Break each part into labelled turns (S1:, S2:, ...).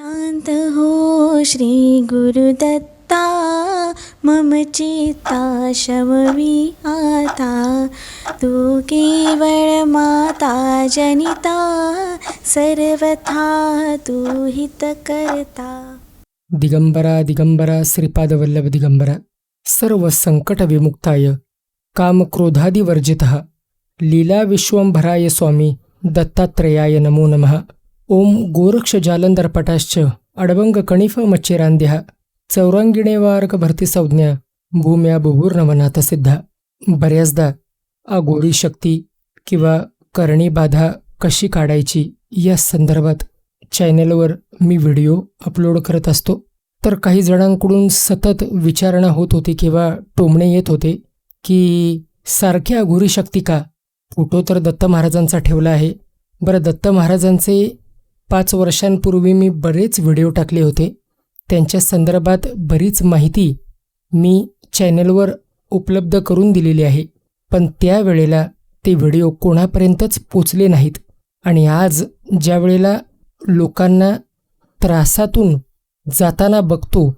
S1: शान्त हो श्री गुरुदत्ता मम चित्ता शमवी आता। तू केवळ माता जनिता सर्वथा तू हितकर्ता।
S2: दिगंबरा दिगंबरा श्रीपादवल्लभ दिगंबरा सर्व संकट विमुक्ताय कामक्रोधादिवर्जित। लीला विश्वंभराय स्वामी दत्तात्रयाय नमो नमः। ओम गोरक्ष जालंधरपटाश्च अडबंग कणिफ मच्चिरांद्य चौरांगिणेवारक भरती संज्ञा भूम्या बुभूर्णवनाथ सिद्धा. बऱ्याचदा अघोरी शक्ती किंवा करणी बाधा कशी काढायची या संदर्भात चॅनलवर मी व्हिडिओ अपलोड करत असतो. तर काही जणांकडून सतत विचारणा होत होती किंवा टोमणे येत होते की सारखी अघोरी शक्ती का? फोटो तर दत्त महाराजांचा ठेवला आहे. बरं दत्त महाराजांचे पाच वर्षांपूर्वी मी बरेच व्हिडिओ टाकले होते. त्यांच्या संदर्भात बरीच माहिती मी चॅनलवर उपलब्ध करून दिलेली आहे. पण त्यावेळेला ते व्हिडिओ कोणापर्यंतच पोचले नाहीत. आणि आज ज्या वेळेला लोकांना त्रासातून जाताना बघतो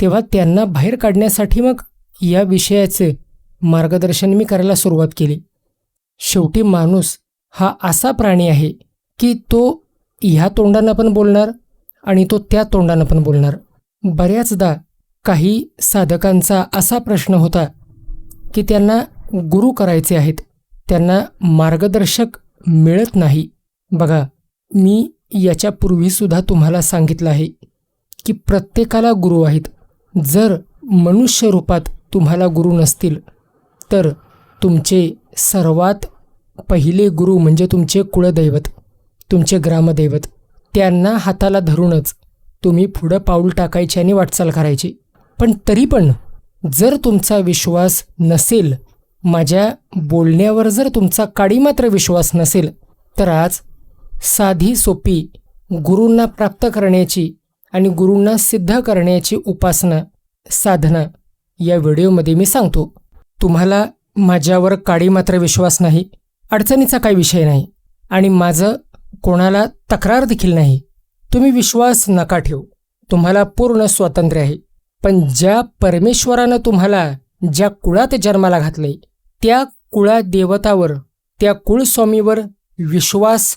S2: तेव्हा त्यांना बाहेर काढण्यासाठी मग या विषयाचे मार्गदर्शन मी करायला सुरुवात केली. शेवटी माणूस हा असा प्राणी आहे की तो ह्या तोंडानं पण बोलणार आणि तो त्या तोंडानं पण बोलणार. बऱ्याचदा काही साधकांचा असा प्रश्न होता की त्यांना गुरु करायचे आहेत. त्यांना मार्गदर्शक मिळत नाही. बघा मी याच्यापूर्वीसुद्धा तुम्हाला सांगितलं आहे की प्रत्येकाला गुरु आहेत. जर मनुष्य रूपात तुम्हाला गुरु नसतील तर तुमचे सर्वात पहिले गुरु म्हणजे तुमचे कुळदैवत. तुमचे ग्रामदैवत. त्यांना हाताला धरूनच तुम्ही पुढं पाऊल टाकायची आणि वाटचाल करायची. पण तरी पण जर तुमचा विश्वास नसेल माझ्या बोलण्यावर जर तुमचा काडी मात्र विश्वास नसेल तर आज साधी सोपी गुरूंना प्राप्त करण्याची आणि गुरूंना सिद्ध करण्याची उपासना साधना या व्हिडिओमध्ये मी सांगतो. तुम्हाला माझ्यावर काडी मात्र विश्वास नाही अडचणीचा काही विषय नाही आणि माझं कोणाला तक्रार देखील नाही. तुम्ही विश्वास नका ठेवू. तुम्हाला पूर्ण स्वातंत्र्य आहे. पण ज्या परमेश्वरानं तुम्हाला ज्या कुळात जन्माला घातलंय त्या कुळा देवतावर त्या कुळस्वामीवर विश्वास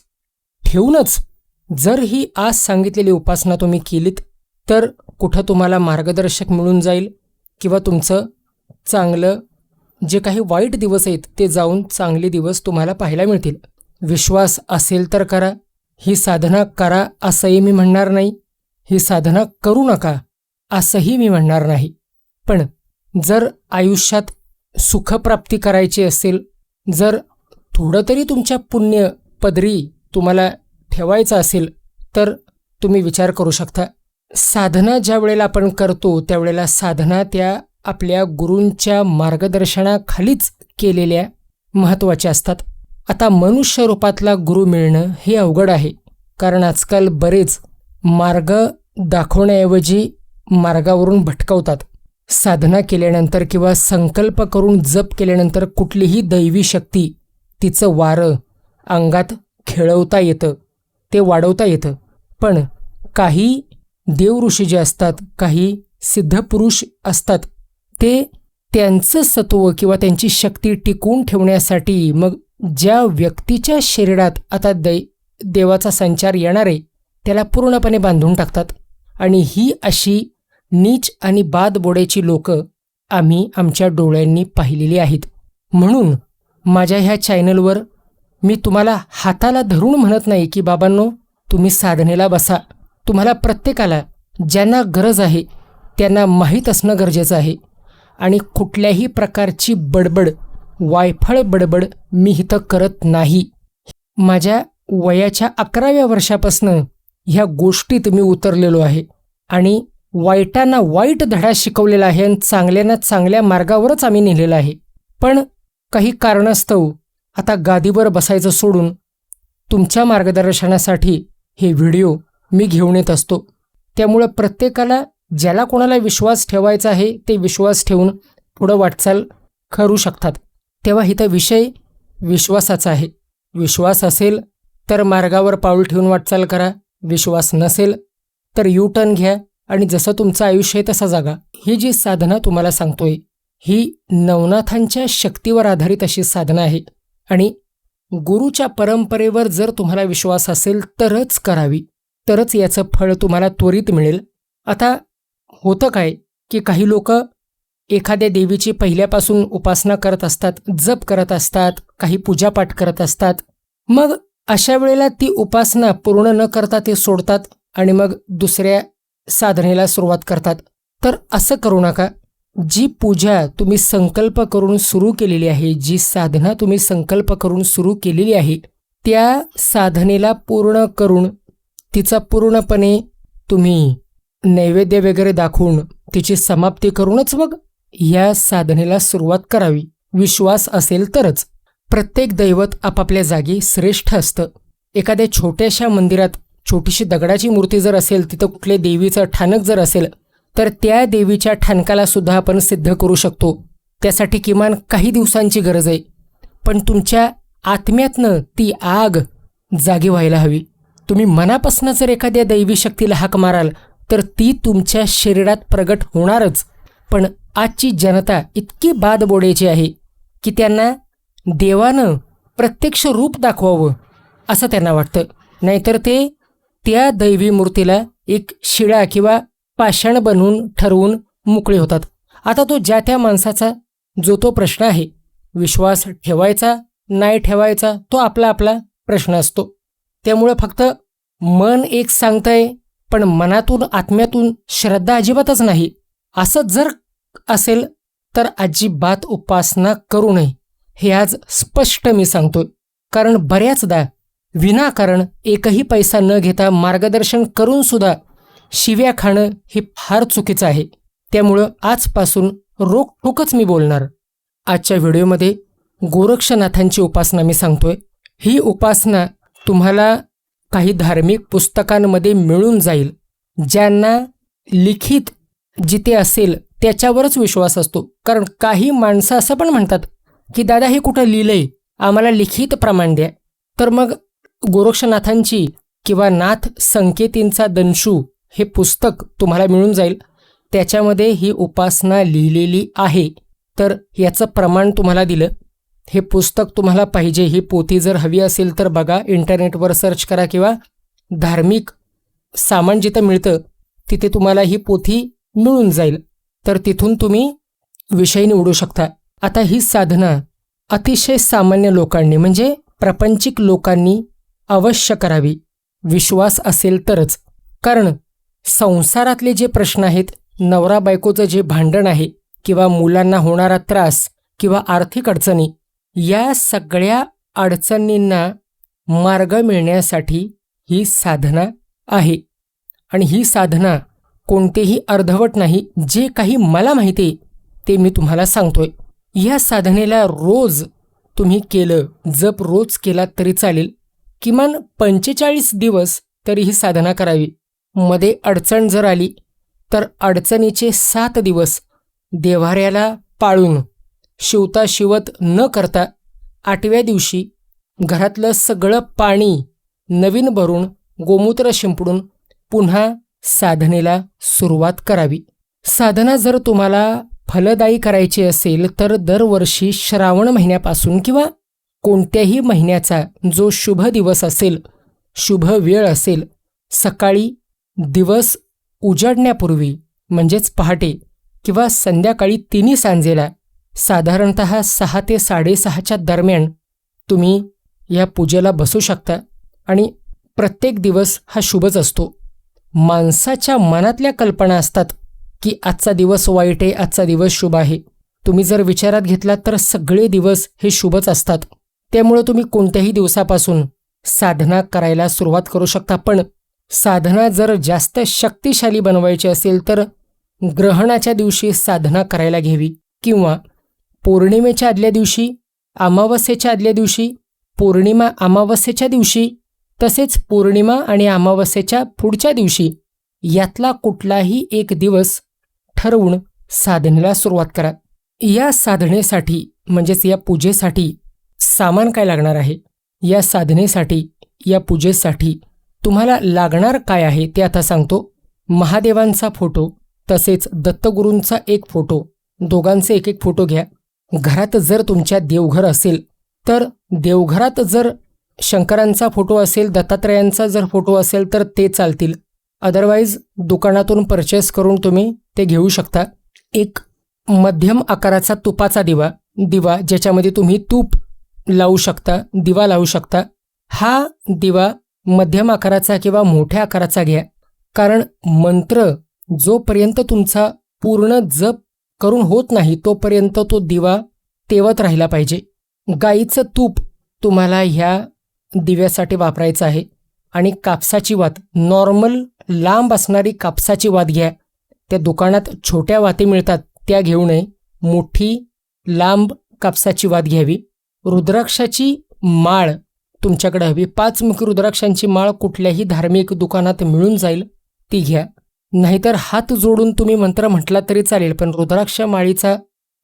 S2: ठेवूनच जर ही आज सांगितलेली उपासना तुम्ही केलीत तर कुठं तुम्हाला मार्गदर्शक मिळून जाईल किंवा तुमचं चांगलं जे काही वाईट दिवस आहेत ते जाऊन चांगले दिवस तुम्हाला पाहायला मिळतील. विश्वास असेल तर करा. ही साधना करा असंही मी म्हणणार नाही. ही साधना करू नका असंही मी म्हणणार नाही. पण जर आयुष्यात सुखप्राप्ती करायची असेल जर थोडं तरी तुमच्या पुण्य पदरी तुम्हाला ठेवायचं असेल तर तुम्ही विचार करू शकता. साधना ज्या वेळेला आपण करतो त्यावेळेला साधना त्या आपल्या गुरूंच्या मार्गदर्शनाखालीच केलेल्या महत्त्वाच्या असतात. आता मनुष्य रूपातला गुरु मिळणं हे अवघड आहे. कारण आजकाल बरेच मार्ग दाखवण्याऐवजी मार्गावरून भटकवतात. साधना केल्यानंतर किंवा संकल्प करून जप केल्यानंतर कुठलीही दैवी शक्ती तिचं वारं अंगात खेळवता येतं ते वाढवता येतं. पण काही देवऋषी जे असतात काही सिद्धपुरुष असतात ते त्यांचं सत्व किंवा त्यांची शक्ती टिकवून ठेवण्यासाठी मग ज्या व्यक्तीच्या शरीरात आता दै देवाचा संचार येणार आहे त्याला पूर्णपणे बांधून टाकतात. आणि ही अशी नीच आणि बाद बोड्याची लोकं आम्ही आमच्या डोळ्यांनी पाहिलेली आहेत. म्हणून माझ्या ह्या चॅनलवर मी तुम्हाला हाताला धरून म्हणत नाही की बाबांनो तुम्ही साधनेला बसा. तुम्हाला प्रत्येकाला ज्यांना गरज आहे त्यांना माहीत असणं गरजेचं आहे. आणि कुठल्याही प्रकारची बडबड वायफळ बडबड मी इथं करत नाही. माझ्या वयाच्या अकराव्या वर्षापासनं ह्या गोष्टीत मी उतरलेलो आहे आणि वाईटांना वाईट धडा शिकवलेला आहे आणि चांगल्याना चांगल्या मार्गावरच आम्ही नेलेलं आहे. पण काही कारणास्तव आता गादीवर बसायचं सोडून तुमच्या मार्गदर्शनासाठी हे व्हिडिओ मी घेऊन येत असतो. त्यामुळं प्रत्येकाला ज्याला कोणाला विश्वास ठेवायचा आहे ते विश्वास ठेवून पुढं वाटचाल करू शकतात. तेव्हा इथं विषय विश्वासाचा आहे. विश्वास असेल तर मार्गावर पाऊल ठेवून वाटचाल करा. विश्वास नसेल तर यू टर्न घ्या आणि जसं तुमचं आयुष्य आहे तसं जागा. ही जी साधना तुम्हाला सांगतोय ही नवनाथांच्या शक्तीवर आधारित अशी साधना आहे. आणि गुरुच्या परंपरेवर जर तुम्हाला विश्वास असेल तरच करावी. तरच याचं फळ तुम्हाला त्वरित मिळेल. आता होतं काय की काही लोक एखाद्या देवीची पहिल्यापासून उपासना करत असतात जप करत असतात काही पूजापाठ करत असतात मग अशा वेळेला ती उपासना पूर्ण न करता ते सोडतात आणि मग दुसऱ्या साधनेला सुरुवात करतात. तर असं करू नका. जी पूजा तुम्ही संकल्प करून सुरू केलेली आहे जी साधना तुम्ही संकल्प करून सुरू केलेली आहे त्या साधनेला पूर्ण करून तिचा पूर्णपणे तुम्ही नैवेद्य वगैरे दाखवून तिची समाप्ती करूनच मग या साधनेला सुरुवात करावी. विश्वास असेल तरच. प्रत्येक दैवत आपापल्या जागी श्रेष्ठ असतं. एखाद्या छोट्याशा मंदिरात छोटीशी दगडाची मूर्ती जर असेल तिथं कुठले देवीचं ठाणक जर असेल तर त्या देवीच्या ठाणकाला सुद्धा आपण सिद्ध करू शकतो. त्यासाठी किमान काही दिवसांची गरज आहे. पण तुमच्या आत्म्यातनं ती आग जागी व्हायला हवी. तुम्ही मनापासून जर एखाद्या दैवी शक्तीला हाक माराल तर ती तुमच्या शरीरात प्रगट होणारच. पण आजची जनता इतकी बाद बोडायची आहे की त्यांना देवानं प्रत्यक्ष रूप दाखवावं असं त्यांना वाटतं. नाहीतर ते त्या दैवी मूर्तीला एक शिळा किंवा पाषाण बनवून ठरवून मोकळे होतात. आता तो ज्या त्या माणसाचा जो तो प्रश्न आहे विश्वास ठेवायचा नाही ठेवायचा तो आपला आपला प्रश्न असतो. त्यामुळं फक्त मन एक सांगतंय पण मनातून आत्म्यातून श्रद्धा अजिबातच नाही. असं जर असेल तर अजिबात उपासना करू नये हे आज स्पष्ट मी सांगतोय. कारण बऱ्याचदा विनाकारण एकही पैसा न घेता मार्गदर्शन करून सुद्धा शिव्या खाणं हे फार चुकीचं आहे. त्यामुळं आजपासून रोखोकच मी बोलणार. आजच्या व्हिडिओमध्ये गोरक्षनाथांची उपासना मी सांगतोय. ही उपासना तुम्हाला काही धार्मिक पुस्तकांमध्ये मिळून जाईल. ज्यांना लिखित जिथे असेल त्याच्यावरच विश्वास असतो. कारण काही माणसं असं पण म्हणतात की दादा हे कुठं लिहिलंय? आम्हाला लिखित प्रमाण द्या. तर मग गोरक्षनाथांची किंवा नाथ संकेतींचा दंशू हे पुस्तक तुम्हाला मिळून जाईल. त्याच्यामध्ये ही उपासना लिहिलेली आहे. तर याचं प्रमाण तुम्हाला दिलं. हे पुस्तक तुम्हाला पाहिजे. ही पोथी जर हवी असेल तर बघा. इंटरनेटवर सर्च करा किंवा धार्मिक सामान जिथं मिळतं तिथे तुम्हाला ही पोथी मिळून जाईल. तर तिथून तुम्ही विषय निवडू शकता. आता ही साधना अतिशय सामान्य लोकांनी म्हणजे प्रपंचिक लोकांनी अवश्य करावी. विश्वास असेल तरच. कारण संसारातले जे प्रश्न आहेत नवरा बायकोचं जे भांडण आहे किंवा मुलांना होणारा त्रास किंवा आर्थिक अडचणी या सगळ्या अडचणींना मार्ग मिळण्यासाठी ही साधना आहे. आणि ही साधना कोणतेही अर्धवट नाही जे काही मला माहिती आहे ते मी तुम्हाला सांगतोय. या साधनेला रोज तुम्ही केलं जप रोज केला तरी चालेल. किमान पंचेचाळीस दिवस तरी ही साधना करावी. मध्ये अडचण जर आली तर अडचणीचे सात दिवस देव्हाऱ्याला पाळून शिवता शिवत न करता आठव्या दिवशी घरातलं सगळं पाणी नवीन भरून गोमूत्र शिंपडून पुन्हा साधनेला सुरुवात करावी. साधना जर तुम्हाला फलदायी करायची असेल तर दरवर्षी श्रावण महिन्यापासून किंवा कोणत्याही महिन्याचा जो शुभ दिवस असेल शुभ वेळ असेल सकाळी दिवस उजाडण्यापूर्वी म्हणजेच पहाटे किंवा संध्याकाळी तिन्ही सांजेला साधारणत सहा ते साडेसहाच्या दरम्यान तुम्ही या पूजेला बसू शकता आणि प्रत्येक दिवस हा शुभच असतो. माणसाच्या मनातल्या कल्पना असतात की आजचा दिवस वाईट आहे आजचा दिवस शुभ आहे. तुम्ही जर विचारात घेतलात तर सगळे दिवस हे शुभच असतात. त्यामुळं तुम्ही कोणत्याही दिवसापासून साधना करायला सुरुवात करू शकता. पण साधना जर जास्त शक्तिशाली बनवायची असेल तर ग्रहणाच्या दिवशी साधना करायला घ्यावी. किंवा पौर्णिमेच्या आदल्या दिवशी अमावस्येच्या आदल्या दिवशी पौर्णिमा अमावस्येच्या दिवशी तसेच पौर्णिमा आणि अमावस्येच्या पुढच्या दिवशी यातला कुठलाही एक दिवस ठरवून साधनेला सुरुवात करा. या साधनेसाठी म्हणजेच या पूजेसाठी सामान काय लागणार आहे? या साधनेसाठी या पूजेसाठी तुम्हाला लागणार काय आहे ते आता सांगतो. महादेवांचा फोटो तसेच दत्तगुरूंचा एक फोटो दोघांचे एक एक फोटो घ्या. घरात जर तुमच्या देवघर असेल तर देवघरात जर शंकरांचा फोटो असेल दत्तात्रयांचा जर फोटो असेल तर ते चालतील. अदरवाईज दुकानातून परचेस करून तुम्ही ते घेऊ शकता. एक मध्यम आकाराचा तुपाचा दिवा दिवा ज्याच्यामध्ये तुम्ही तूप लावू शकता दिवा लावू शकता. हा दिवा मध्यम आकाराचा किंवा मोठ्या आकाराचा घ्या. कारण मंत्र जोपर्यंत तुमचा पूर्ण जप करून होत नाही तोपर्यंत तो दिवा तेवत राहिला पाहिजे. गाईचं तूप तुम्हाला ह्या दिव्यासाठी वापरायचं आहे. आणि कापसाची वात नॉर्मल लांब असणारी कापसाची वात घ्या. त्या दुकानात छोट्या वाती मिळतात त्या घेऊ नये. मोठी लांब कापसाची वात घ्यावी. रुद्राक्षाची माळ तुमच्याकडे हवी. पाचमुखी रुद्राक्षांची माळ कुठल्याही धार्मिक दुकानात मिळून जाईल ती घ्या. नाहीतर हात जोडून तुम्ही मंत्र म्हटला तरी चालेल पण रुद्राक्ष माळीचा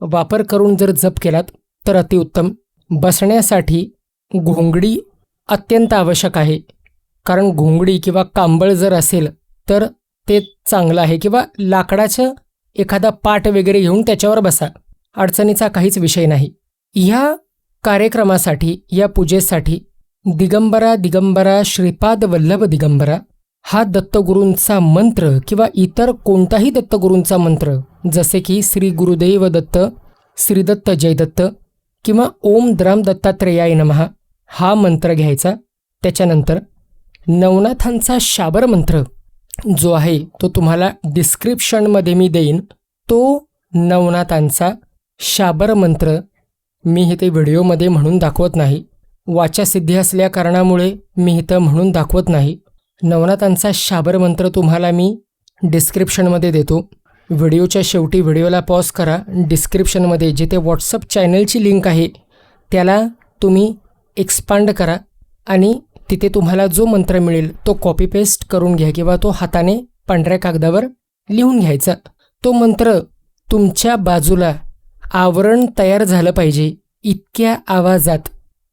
S2: वापर करून जर जप केलात तर अतिउत्तम. बसण्यासाठी घोंगडी अत्यंत आवश्यक आहे. कारण घोंगडी किंवा कांबळ जर असेल तर ते चांगलं आहे. किंवा लाकडाचं एखादा पाट वगैरे घेऊन त्याच्यावर बसा. अडचणीचा काहीच विषय नाही. ह्या कार्यक्रमासाठी या पूजेसाठी दिगंबरा दिगंबरा श्रीपाद वल्लभ दिगंबरा हा दत्तगुरूंचा मंत्र किंवा इतर कोणताही दत्तगुरूंचा मंत्र जसे की श्री गुरुदेव दत्त श्रीदत्त जयदत्त किंवा ओम द्राम दत्तात्रेयाय नमहा हा मंत्र घ्यायचा. त्याच्यानंतर नवनाथांचा शाबर मंत्र जो आहे तो तुम्हाला डिस्क्रिप्शनमध्ये मी देईन. तो नवनाथांचा शाबर मंत्र मी इथे व्हिडिओमध्ये म्हणून दाखवत नाही. वाचासिद्धी असल्या कारणामुळे मी इथं म्हणून दाखवत नाही. नवनाथांचा शाबर मंत्र तुम्हाला मी डिस्क्रिप्शनमध्ये देतो. व्हिडिओच्या शेवटी व्हिडिओला पॉज करा. डिस्क्रिप्शनमध्ये जिथे व्हॉट्सअप चॅनलची लिंक आहे त्याला तुम्ही एक्सपांड करा आणि तिथे तुम्हाला जो मंत्र मिळेल तो कॉपी पेस्ट करून घ्या किंवा तो हाताने पांढऱ्या कागदावर लिहून घ्यायचा. तो मंत्र तुमच्या बाजूला आवरण तयार झालं पाहिजे. इतक्या आवाजात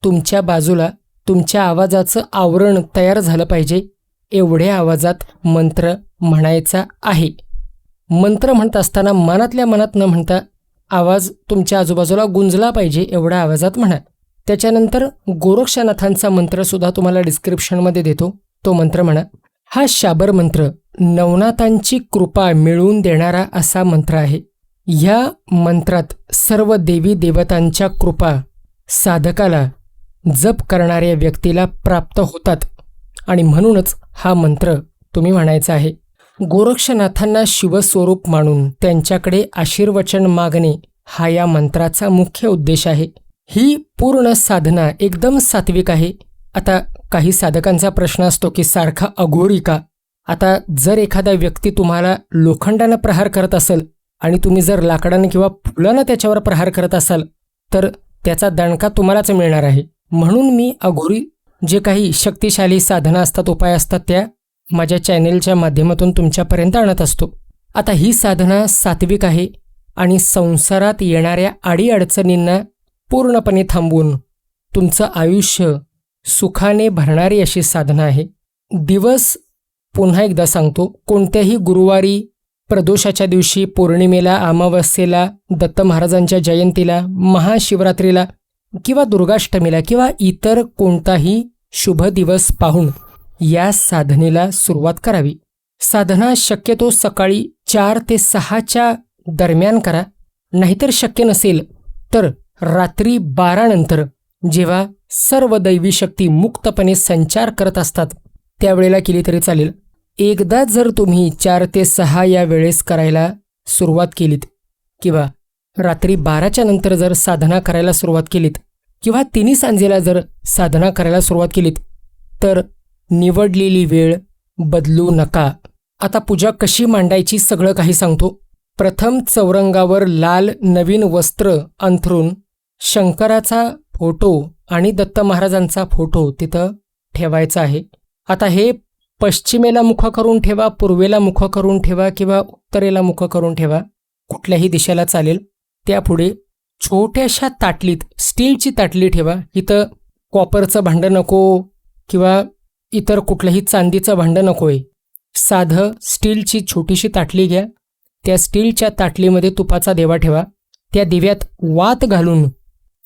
S2: तुमच्या बाजूला तुमच्या आवाजाचं आवरण तयार झालं पाहिजे. एवढ्या आवाजात मंत्र म्हणायचा आहे. मंत्र म्हणत असताना मनातल्या मनात न म्हणता आवाज तुमच्या आजूबाजूला गुंजला पाहिजे एवढ्या आवाजात म्हणा. त्याच्यानंतर गोरक्षनाथांचा मंत्रसुद्धा तुम्हाला डिस्क्रिप्शनमध्ये देतो. तो मंत्र म्हणा हा शाबर मंत्र नवनाथांची कृपा मिळवून देणारा असा मंत्र आहे. ह्या मंत्रात सर्व देवी देवतांच्या कृपा साधकाला जप करणाऱ्या व्यक्तीला प्राप्त होतात. आणि म्हणूनच हा मंत्र तुम्ही म्हणायचा आहे. गोरक्षनाथांना शिवस्वरूप मानून त्यांच्याकडे आशीर्वचन मागणे हा या मंत्राचा मुख्य उद्देश आहे. ही पूर्ण साधना एकदम सात्विक आहे. आता काही साधकांचा प्रश्न असतो की सारखा अघोरी का? आता जर एखादा व्यक्ती तुम्हाला लोखंडानं प्रहार करत असेल आणि तुम्ही जर लाकडानं किंवा फुलानं त्याच्यावर प्रहार करत असाल तर त्याचा दणका तुम्हालाच मिळणार आहे. म्हणून मी अघोरी जे काही शक्तिशाली साधना असतात उपाय असतात त्या माझ्या चॅनेलच्या माध्यमातून तुमच्यापर्यंत आणत असतो. आता ही साधना सात्विक आहे आणि संसारात येणाऱ्या अडीअडचणींना पूर्णपणे थांबवून तुमचं आयुष्य सुखाने भरणारी अशी साधना आहे. दिवस पुन्हा एकदा सांगतो कोणत्याही गुरुवारी प्रदोषाच्या दिवशी पौर्णिमेला अमावस्येला दत्त महाराजांच्या जयंतीला महाशिवरात्रीला किंवा दुर्गाष्टमीला किंवा इतर कोणताही शुभ दिवस पाहून या साधनेला सुरुवात करावी. साधना शक्यतो सकाळी चार ते सहाच्या दरम्यान करा. नाहीतर शक्य नसेल तर रात्री बारानंतर जेव्हा सर्व दैवी शक्ती मुक्तपणे संचार करत असतात त्यावेळेला केली तरी चालेल. एकदा जर तुम्ही चार ते सहा या वेळेस करायला सुरुवात केलीत किंवा रात्री बाराच्या नंतर जर साधना करायला सुरुवात केलीत किंवा तिन्ही सांजेला जर साधना करायला सुरुवात केलीत तर निवडलेली वेळ बदलू नका. आता पूजा कशी मांडायची सगळं काही सांगतो. प्रथम चौरंगावर लाल नवीन वस्त्र अंथरून शंकराचा फोटो आणि दत्त महाराजांचा फोटो तिथं ठेवायचा आहे. आता हे पश्चिमेला मुख करून ठेवा पूर्वेला मुख करून ठेवा किंवा उत्तरेला मुख करून ठेवा कुठल्याही दिशेला चालेल. त्यापुढे छोट्याशा ताटलीत स्टीलची ताटली ठेवा. इथं कॉपरचं भांडं नको किंवा इतर कुठलंही चांदीचं भांडं नको आहे साधं स्टीलची छोटीशी ताटली घ्या. त्या स्टीलच्या ताटलीमध्ये तुपाचा देवा ठेवा. त्या दिव्यात वात घालून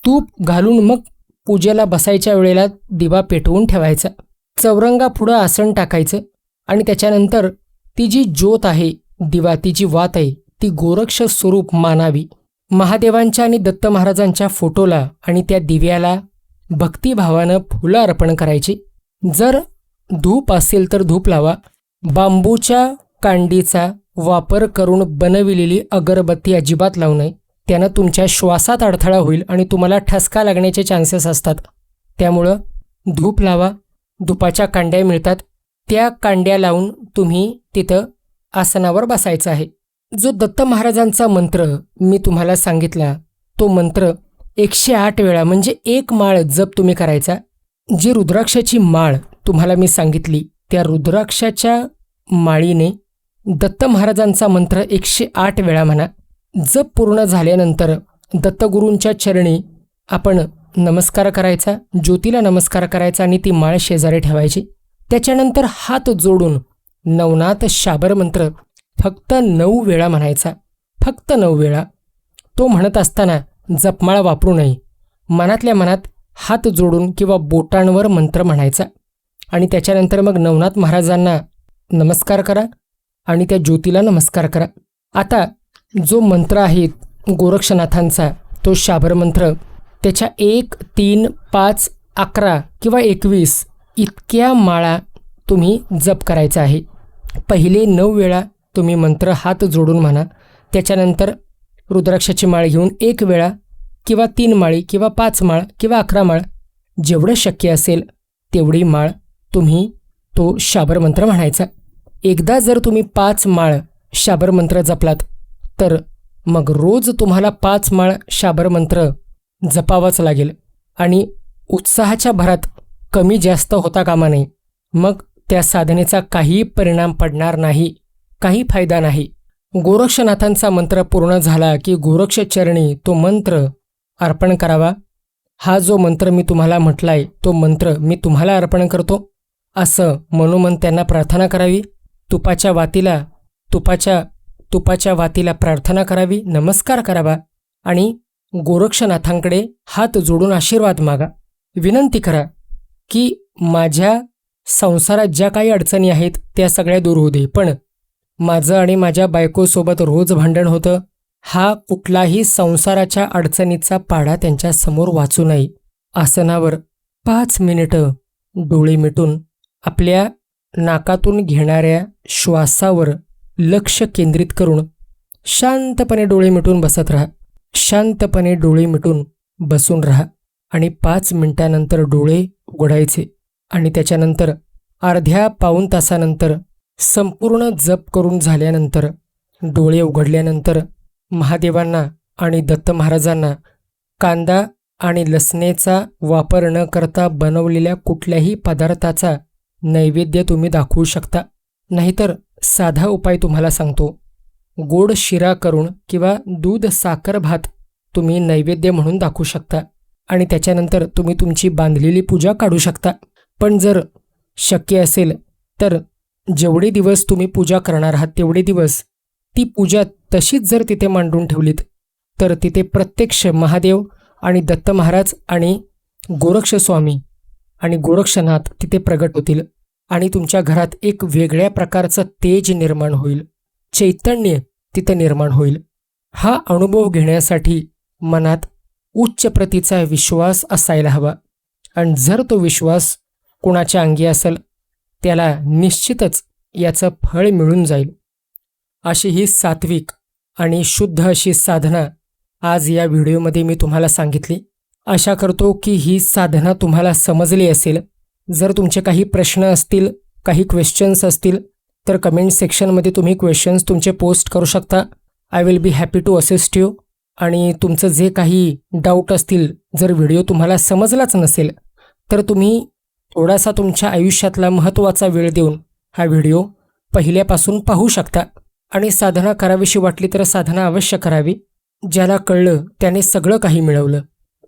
S2: तूप घालून मग पूजेला बसायच्या वेळेला दिवा पेटवून ठेवायचा. चौरंगा पुढं आसन टाकायचं आणि त्याच्यानंतर ती जी ज्योत आहे दिवा ती जी वात आहे ती गोरक्ष स्वरूप मानावी. महादेवांच्या आणि दत्त महाराजांच्या फोटोला आणि त्या दिव्याला भक्तिभावानं फुलं अर्पण करायची. जर धूप असेल तर धूप लावा. बांबूच्या कांडीचा वापर करून बनविलेली अगरबत्ती अजिबात लावू नये. त्यानं तुमच्या श्वासात अडथळा होईल आणि तुम्हाला ठसका लागण्याचे चान्सेस असतात. त्यामुळं धूप लावा. धुपाच्या कांड्या मिळतात. त्या कांड्या लावून तुम्ही तिथं आसनावर बसायचं आहे. जो दत्त महाराजांचा मंत्र मी तुम्हाला सांगितला तो मंत्र एकशे आठ वेळा म्हणजे एक माळ जप तुम्ही करायचा. जी रुद्राक्षाची माळ तुम्हाला मी सांगितली त्या रुद्राक्षाच्या माळीने दत्त महाराजांचा मंत्र एकशे आठ वेळा म्हणा. जप पूर्ण झाल्यानंतर दत्तगुरूंच्या चरणी आपण नमस्कार करायचा ज्योतीला नमस्कार करायचा आणि ती माळ शेजारी ठेवायची. त्याच्यानंतर हात जोडून नवनाथ शाबर मंत्र फक्त नऊ वेळा म्हणायचा. फक्त नऊ वेळा. तो म्हणत असताना जपमाळा वापरू नये. मनातल्या मनात हात जोडून किंवा बोटांवर मंत्र म्हणायचा. आणि त्याच्यानंतर मग नवनाथ महाराजांना नमस्कार करा. आणि त्या ज्योतीला नमस्कार करा. आता जो मंत्र आहे गोरक्षनाथांचा तो शाभर मंत्र त्याच्या एक तीन पाच अकरा किंवा एकवीस इतक्या माळा तुम्ही जप करायचा आहे. पहिले नऊ वेळा तुम्ही मंत्र हात जोडून म्हणा. त्याच्यानंतर रुद्राक्षाची माळ घेऊन एक वेळा किंवा तीन माळी किंवा पाच माळ किंवा अकरा माळ जेवढं शक्य असेल तेवढी माळ तुम्ही तो शाबर मंत्र म्हणायचा. एकदा जर तुम्ही पाच माळ शाबर मंत्र जपलात तर मग रोज तुम्हाला पाच माळ शाबर मंत्र जपावाच लागेल. आणि उत्साहाच्या भरात कमी जास्त होता कामा नये. मग त्या साधनेचा काही परिणाम पडणार नाही काही फायदा नाही. गोरक्षनाथांचा मंत्र पूर्ण झाला की गोरक्षचरणी तो मंत्र अर्पण करावा. हा जो मंत्र मी तुम्हाला म्हटलाय तो मंत्र मी तुम्हाला अर्पण करतो. असं मनोमन त्यांना प्रार्थना करावी. तुपाच्या वातीला तुपाच्या तुपाच्या वातीला प्रार्थना करावी नमस्कार करावा आणि गोरक्षनाथांकडे हात जोडून आशीर्वाद मागा. विनंती करा की माझ्या संसारात ज्या काही अडचणी आहेत त्या सगळ्या दूर होऊ दे. पण माझं आणि माझ्या बायकोसोबत रोज भांडण होतं हा कुठलाही संसाराच्या अडचणीचा पाडा त्यांच्यासमोर वाचू नये. आसनावर पाच मिनिटं डोळे मिटून आपल्या नाकातून घेणाऱ्या श्वासावर लक्ष केंद्रित करून शांतपणे डोळे मिटून बसत राहा. शांतपणे डोळे मिटून बसून राहा आणि पाच मिनिटानंतर डोळे उघडायचे आणि त्याच्यानंतर अर्ध्या पाऊण तासानंतर संपूर्ण जप करून झाल्यानंतर डोळे उघडल्यानंतर महादेवांना आणि दत्त महाराजांना कांदा आणि लसणेचा वापर न करता बनवलेल्या कुठल्याही पदार्थाचा नैवेद्य तुम्ही दाखवू शकता. नाहीतर साधा उपाय तुम्हाला सांगतो. गोड शिरा करून किंवा दूध साखर भात तुम्ही नैवेद्य म्हणून दाखवू शकता. आणि त्याच्यानंतर तुम्ही तुमची बांधलेली पूजा काढू शकता. पण जर शक्य असेल तर जेवढे दिवस तुम्ही पूजा करणार आहात तेवढे दिवस ती पूजा तशीच जर तिथे मांडून ठेवलीत तर तिथे प्रत्यक्ष महादेव आणि दत्त महाराज आणि गोरक्षस्वामी आणि गोरक्षनाथ तिथे प्रगट होतील आणि तुमच्या घरात एक वेगळ्या प्रकारचं तेज निर्माण होईल. चैतन्य तिथं निर्माण होईल. हा अनुभव घेण्यासाठी मनात उच्च प्रतीचा विश्वास असायला हवा. आणि जर तो विश्वास कुणाच्या अंगी असेल त्याला निश्चितच याचं फळ मिळून जाईल. अशी ही सात्विक आणि शुद्ध अशी साधना आज या व्हिडिओमध्ये मी तुम्हाला सांगितली. आशा करतो की ही साधना तुम्हाला समजली असेल. जर तुमचे काही प्रश्न असतील काही क्वेश्चन्स असतील तर कमेंट सेक्शनमध्ये तुम्ही क्वेश्चन्स तुमचे पोस्ट करू शकता. I will be happy to assist you आणि तुमचं जे काही डाऊट असतील जर व्हिडिओ तुम्हाला समजलाच नसेल तर तुम्ही थोडासा तुमच्या आयुष्यातला महत्त्वाचा वेळ देऊन हा व्हिडिओ पहिल्यापासून पाहू शकता. आणि साधना करावीशी वाटली तर साधना अवश्य करावी. ज्याला कळलं त्याने सगळं काही मिळवलं.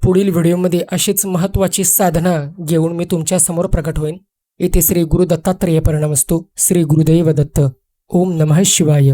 S2: पुढील व्हिडिओमध्ये अशीच महत्त्वाची साधना घेऊन मी तुमच्यासमोर प्रकट होईन. येथे श्री गुरु दत्तात्रेय परिणाम असतो श्री गुरुदैव दत्त. ओम नमः शिवाय.